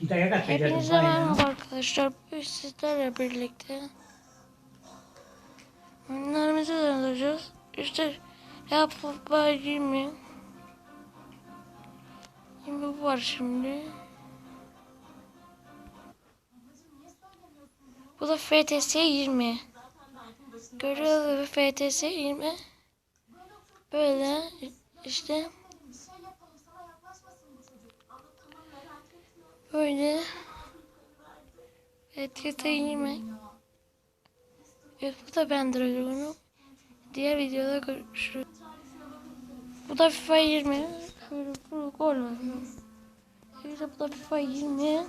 Gidaya kaçacağız. Hepinize merhaba arkadaşlar. Bugün sizlerle birlikte oyunlarımızı tanıtacağız. İşte var 20 20 var şimdi. Bu da FTS 20. Görüyoruz FTS 20. Böyle işte Böyle Evet yatayım ben. Evet bu da ben Dragon'um. Diğer videoda görüşürüz. Bu da FIFA 20. Şöyle bu gol. Evet bu da FIFA 20.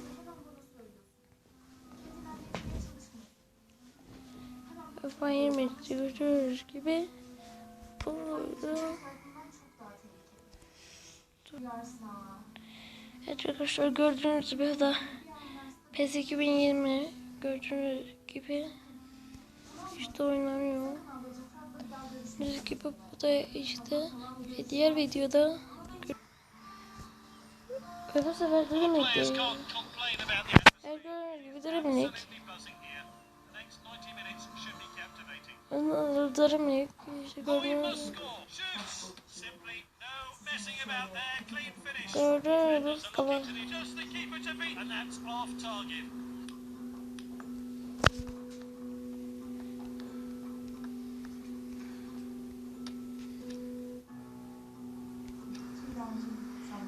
FIFA 20 görüyoruz gibi. Burada. Evet arkadaşlar gördüğünüz gibi da PES 2020 gördüğünüz gibi işte oynanıyor. Gördüğünüz gibi bu da işte ve diğer videoda Öbür sefer Players değil. Her gördüğünüz gibi Dreamlink. absolutely buzzing here. The next 90 minutes should be captivating. Ondan Dreamlink. İşte gördüğünüz must off target.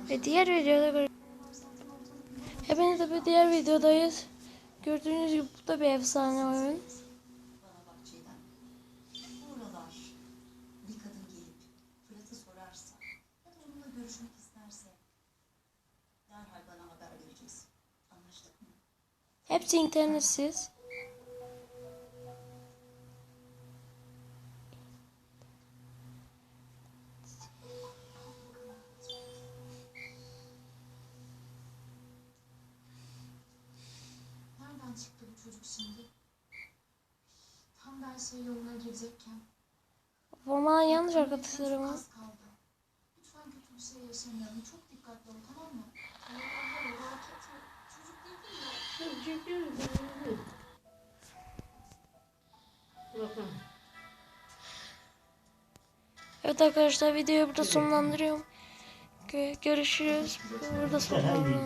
Ve diğer videoda gör- Hepiniz de bir diğer videodayız. Gördüğünüz gibi bu da bir efsane oyun. Hepsi internetsiz. Nereden çıktı bu çocuk şimdi? Tam her şey yoluna girecekken Formalar yanlış arkadaşlar ama. az kaldı. Lütfen kötü bir şey yaşamayalım. Çok dikkatli ol tamam mı? Evet arkadaşlar videoyu burada sonlandırıyorum. Gö- Görüşürüz. Burada sonlandırıyorum.